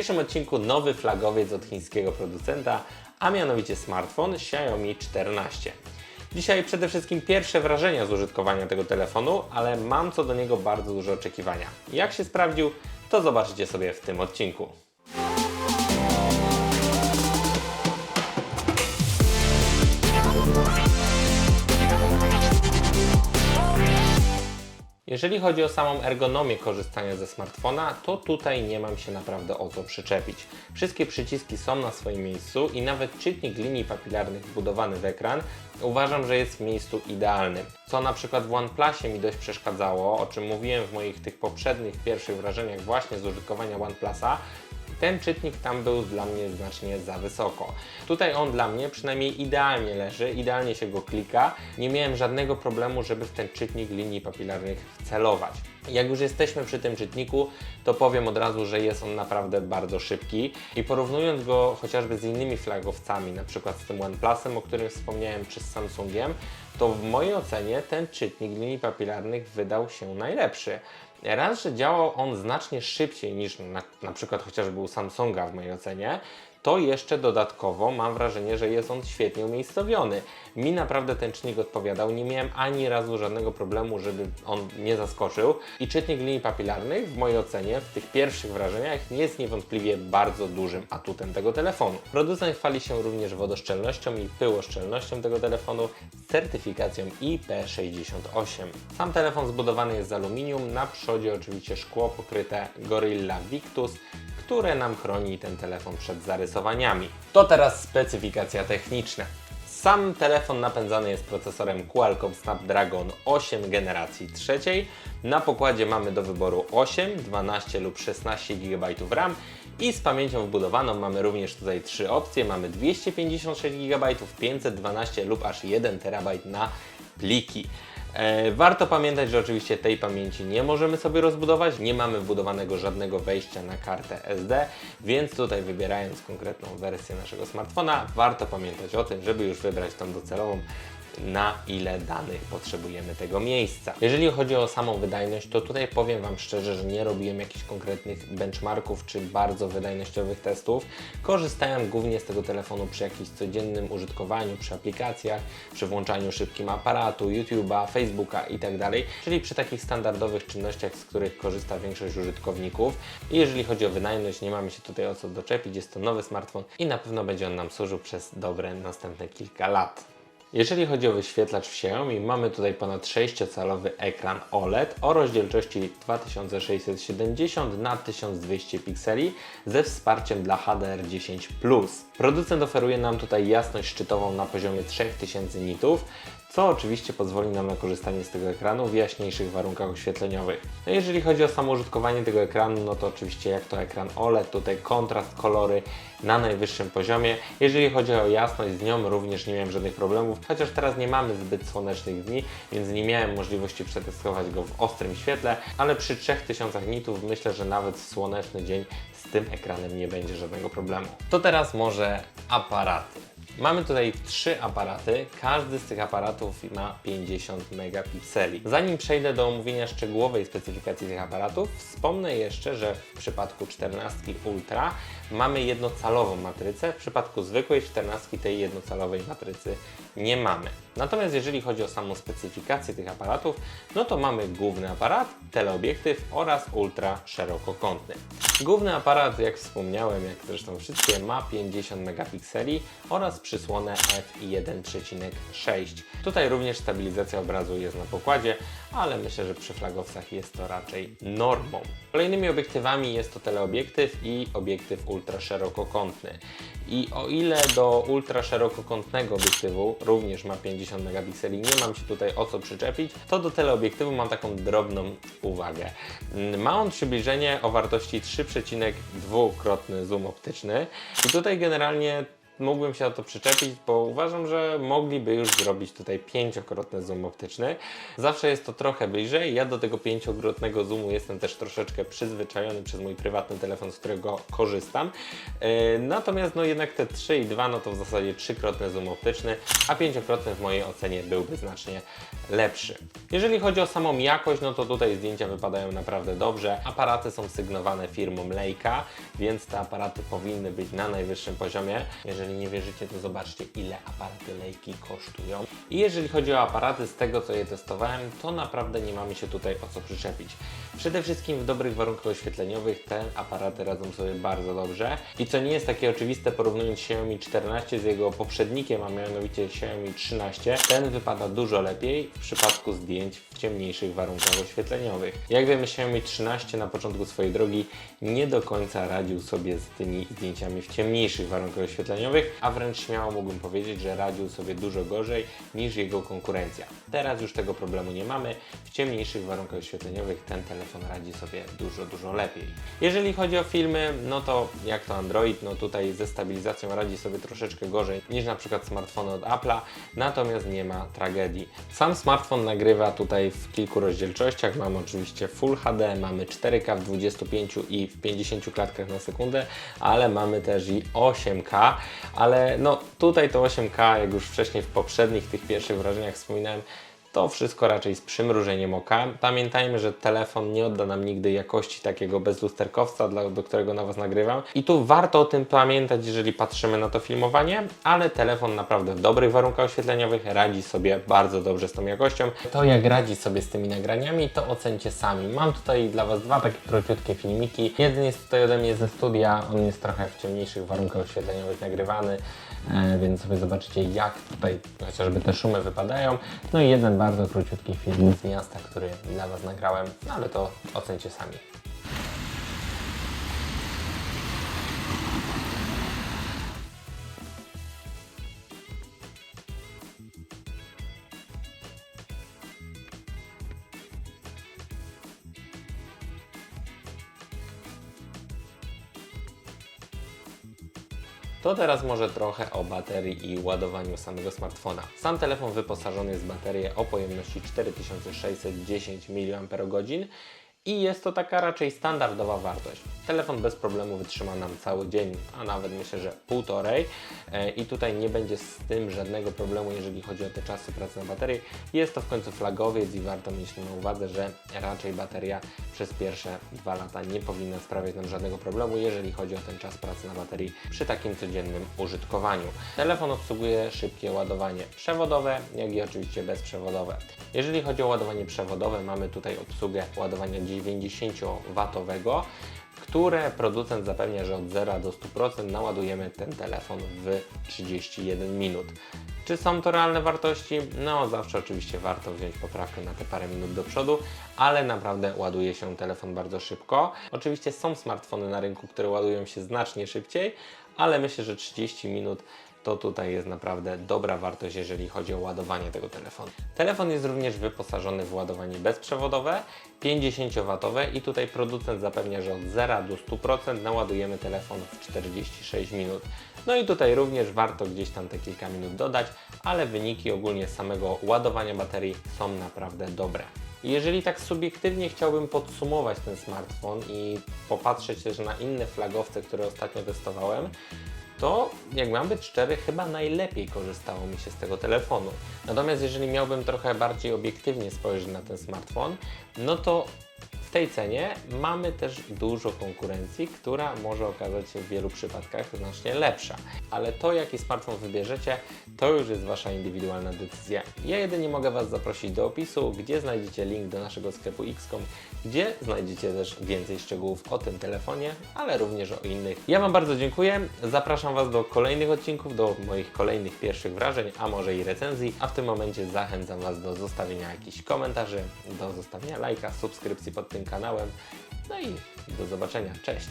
Dzisiejszym odcinku nowy flagowiec od chińskiego producenta, a mianowicie smartfon Xiaomi 14. Dzisiaj przede wszystkim pierwsze wrażenia z użytkowania tego telefonu, ale mam co do niego bardzo duże oczekiwania. Jak się sprawdził, to zobaczycie sobie w tym odcinku. Jeżeli chodzi o samą ergonomię korzystania ze smartfona, to tutaj nie mam się naprawdę o co przyczepić. Wszystkie przyciski są na swoim miejscu i nawet czytnik linii papilarnych wbudowany w ekran uważam, że jest w miejscu idealnym. Co na przykład w OnePlusie mi dość przeszkadzało, o czym mówiłem w moich tych poprzednich pierwszych wrażeniach właśnie z użytkowania OnePlusa, ten czytnik tam był dla mnie znacznie za wysoko. Tutaj on dla mnie przynajmniej idealnie leży, idealnie się go klika. Nie miałem żadnego problemu, żeby w ten czytnik linii papilarnych wcelować. Jak już jesteśmy przy tym czytniku, to powiem od razu, że jest on naprawdę bardzo szybki i porównując go chociażby z innymi flagowcami, na przykład z tym OnePlusem, o którym wspomniałem, czy z Samsungiem, to w mojej ocenie ten czytnik linii papilarnych wydał się najlepszy. Raz, działał on znacznie szybciej niż na, na przykład chociażby u Samsunga w mojej ocenie, to jeszcze dodatkowo mam wrażenie, że jest on świetnie umiejscowiony. Mi naprawdę ten czytnik odpowiadał, nie miałem ani razu żadnego problemu, żeby on nie zaskoczył. I czytnik linii papilarnych w mojej ocenie w tych pierwszych wrażeniach jest niewątpliwie bardzo dużym atutem tego telefonu. Producent chwali się również wodoszczelnością i pyłoszczelnością tego telefonu certyfikacją IP68. Sam telefon zbudowany jest z aluminium, na przodzie oczywiście szkło pokryte Gorilla Victus, które nam chroni ten telefon przed zarysowaniami. To teraz specyfikacja techniczna. Sam telefon napędzany jest procesorem Qualcomm Snapdragon 8 generacji trzeciej. Na pokładzie mamy do wyboru 8, 12 lub 16 GB RAM i z pamięcią wbudowaną mamy również tutaj trzy opcje. Mamy 256 GB, 512 lub aż 1 TB na pliki. E, warto pamiętać, że oczywiście tej pamięci nie możemy sobie rozbudować, nie mamy wbudowanego żadnego wejścia na kartę SD, więc tutaj wybierając konkretną wersję naszego smartfona, warto pamiętać o tym, żeby już wybrać tą docelową na ile danych potrzebujemy tego miejsca. Jeżeli chodzi o samą wydajność, to tutaj powiem Wam szczerze, że nie robiłem jakichś konkretnych benchmarków czy bardzo wydajnościowych testów. Korzystałem głównie z tego telefonu przy jakimś codziennym użytkowaniu, przy aplikacjach, przy włączaniu szybkim aparatu, YouTube'a, Facebooka itd. Czyli przy takich standardowych czynnościach, z których korzysta większość użytkowników. I jeżeli chodzi o wydajność, nie mamy się tutaj o co doczepić. Jest to nowy smartfon i na pewno będzie on nam służył przez dobre następne kilka lat. Jeżeli chodzi o wyświetlacz w Xiaomi, mamy tutaj ponad 6-calowy ekran OLED o rozdzielczości 2670 na 1200 pikseli ze wsparciem dla HDR10+. Producent oferuje nam tutaj jasność szczytową na poziomie 3000 nitów, co oczywiście pozwoli nam na korzystanie z tego ekranu w jaśniejszych warunkach oświetleniowych. No jeżeli chodzi o samo użytkowanie tego ekranu, no to oczywiście jak to ekran OLED, tutaj kontrast, kolory na najwyższym poziomie. Jeżeli chodzi o jasność, z nią również nie miałem żadnych problemów, chociaż teraz nie mamy zbyt słonecznych dni, więc nie miałem możliwości przetestować go w ostrym świetle, ale przy 3000 nitów myślę, że nawet w słoneczny dzień z tym ekranem nie będzie żadnego problemu. To teraz może aparaty. Mamy tutaj trzy aparaty, każdy z tych aparatów ma 50 megapikseli. Zanim przejdę do omówienia szczegółowej specyfikacji tych aparatów, wspomnę jeszcze, że w przypadku 14 Ultra mamy jednocalową matrycę, w przypadku zwykłej 14 tej jednocalowej matrycy nie mamy. Natomiast jeżeli chodzi o samą specyfikację tych aparatów, no to mamy główny aparat, teleobiektyw oraz ultra szerokokątny. Główny aparat, jak wspomniałem, jak zresztą wszystkie, ma 50 megapikseli oraz przysłonę f1.6. Tutaj również stabilizacja obrazu jest na pokładzie, ale myślę, że przy flagowcach jest to raczej normą. Kolejnymi obiektywami jest to teleobiektyw i obiektyw ultra szerokokątny. I o ile do ultra szerokokątnego obiektywu również ma 50 megapikseli, nie mam się tutaj o co przyczepić, to do teleobiektywu mam taką drobną uwagę. Ma on przybliżenie o wartości 3,2-krotny zoom optyczny i tutaj generalnie mógłbym się o to przyczepić, bo uważam, że mogliby już zrobić tutaj pięciokrotny zoom optyczny. Zawsze jest to trochę bliżej. Ja do tego pięciokrotnego zoomu jestem też troszeczkę przyzwyczajony przez mój prywatny telefon, z którego korzystam. Yy, natomiast no jednak te 3 i 2 no to w zasadzie trzykrotny zoom optyczny, a pięciokrotny w mojej ocenie byłby znacznie lepszy. Jeżeli chodzi o samą jakość, no to tutaj zdjęcia wypadają naprawdę dobrze. Aparaty są sygnowane firmą Leica, więc te aparaty powinny być na najwyższym poziomie. Jeżeli nie wierzycie, to zobaczcie ile aparaty Leica kosztują. I jeżeli chodzi o aparaty, z tego co je testowałem, to naprawdę nie mamy się tutaj o co przyczepić. Przede wszystkim w dobrych warunkach oświetleniowych te aparaty radzą sobie bardzo dobrze. I co nie jest takie oczywiste, porównując Xiaomi 14 z jego poprzednikiem, a mianowicie Xiaomi 13, ten wypada dużo lepiej w przypadku zdjęć w ciemniejszych warunkach oświetleniowych. Jak wiemy, Xiaomi 13 na początku swojej drogi nie do końca radził sobie z tymi zdjęciami w ciemniejszych warunkach oświetleniowych, a wręcz śmiało mógłbym powiedzieć, że radził sobie dużo gorzej niż jego konkurencja. Teraz już tego problemu nie mamy. W ciemniejszych warunkach oświetleniowych ten telefon radzi sobie dużo, dużo lepiej. Jeżeli chodzi o filmy, no to jak to Android, no tutaj ze stabilizacją radzi sobie troszeczkę gorzej niż na przykład smartfony od Apple'a, natomiast nie ma tragedii. Sam smartfon nagrywa tutaj w kilku rozdzielczościach. Mamy oczywiście Full HD, mamy 4K w 25 i w 50 klatkach na sekundę, ale mamy też i 8K, ale no tutaj to 8K, jak już wcześniej w poprzednich tych pierwszych wrażeniach wspominałem, to wszystko raczej z przymrużeniem oka. Pamiętajmy, że telefon nie odda nam nigdy jakości takiego bezlusterkowca, dla, do którego na Was nagrywam. I tu warto o tym pamiętać, jeżeli patrzymy na to filmowanie, ale telefon naprawdę w dobrych warunkach oświetleniowych radzi sobie bardzo dobrze z tą jakością. To jak radzi sobie z tymi nagraniami, to ocencie sami. Mam tutaj dla Was dwa takie króciutkie filmiki. Jeden jest tutaj ode mnie ze studia, on jest trochę w ciemniejszych warunkach oświetleniowych nagrywany, więc sobie zobaczycie jak tutaj chociażby te szumy wypadają. No i jeden bardzo króciutki film z miasta, który dla Was nagrałem, no ale to ocencie sami. To teraz może trochę o baterii i ładowaniu samego smartfona. Sam telefon wyposażony jest w baterię o pojemności 4610 mAh i jest to taka raczej standardowa wartość. Telefon bez problemu wytrzyma nam cały dzień, a nawet myślę, że półtorej E, i tutaj nie będzie z tym żadnego problemu, jeżeli chodzi o te czasy pracy na baterii. Jest to w końcu flagowiec i warto mieć na uwadze, że raczej bateria przez pierwsze dwa lata nie powinna sprawiać nam żadnego problemu, jeżeli chodzi o ten czas pracy na baterii przy takim codziennym użytkowaniu. Telefon obsługuje szybkie ładowanie przewodowe, jak i oczywiście bezprzewodowe. Jeżeli chodzi o ładowanie przewodowe, mamy tutaj obsługę ładowania 90W, które producent zapewnia, że od 0 do 100% naładujemy ten telefon w 31 minut. Czy są to realne wartości? No, zawsze oczywiście warto wziąć poprawkę na te parę minut do przodu, ale naprawdę ładuje się telefon bardzo szybko. Oczywiście są smartfony na rynku, które ładują się znacznie szybciej, ale myślę, że 30 minut to tutaj jest naprawdę dobra wartość, jeżeli chodzi o ładowanie tego telefonu. Telefon jest również wyposażony w ładowanie bezprzewodowe, 50W i tutaj producent zapewnia, że od 0 do 100% naładujemy telefon w 46 minut. No i tutaj również warto gdzieś tam te kilka minut dodać, ale wyniki ogólnie samego ładowania baterii są naprawdę dobre. Jeżeli tak subiektywnie chciałbym podsumować ten smartfon i popatrzeć też na inne flagowce, które ostatnio testowałem, to jak mam być szczery, chyba najlepiej korzystało mi się z tego telefonu. Natomiast jeżeli miałbym trochę bardziej obiektywnie spojrzeć na ten smartfon, no to w tej cenie mamy też dużo konkurencji, która może okazać się w wielu przypadkach znacznie lepsza. Ale to, jaki smartfon wybierzecie, to już jest Wasza indywidualna decyzja. Ja jedynie mogę Was zaprosić do opisu, gdzie znajdziecie link do naszego sklepu Xcom, gdzie znajdziecie też więcej szczegółów o tym telefonie, ale również o innych. Ja Wam bardzo dziękuję. Zapraszam Was do kolejnych odcinków, do moich kolejnych pierwszych wrażeń, a może i recenzji. A w tym momencie zachęcam Was do zostawienia jakichś komentarzy, do zostawienia lajka, subskrypcji pod tym kanałem. No i do zobaczenia. Cześć!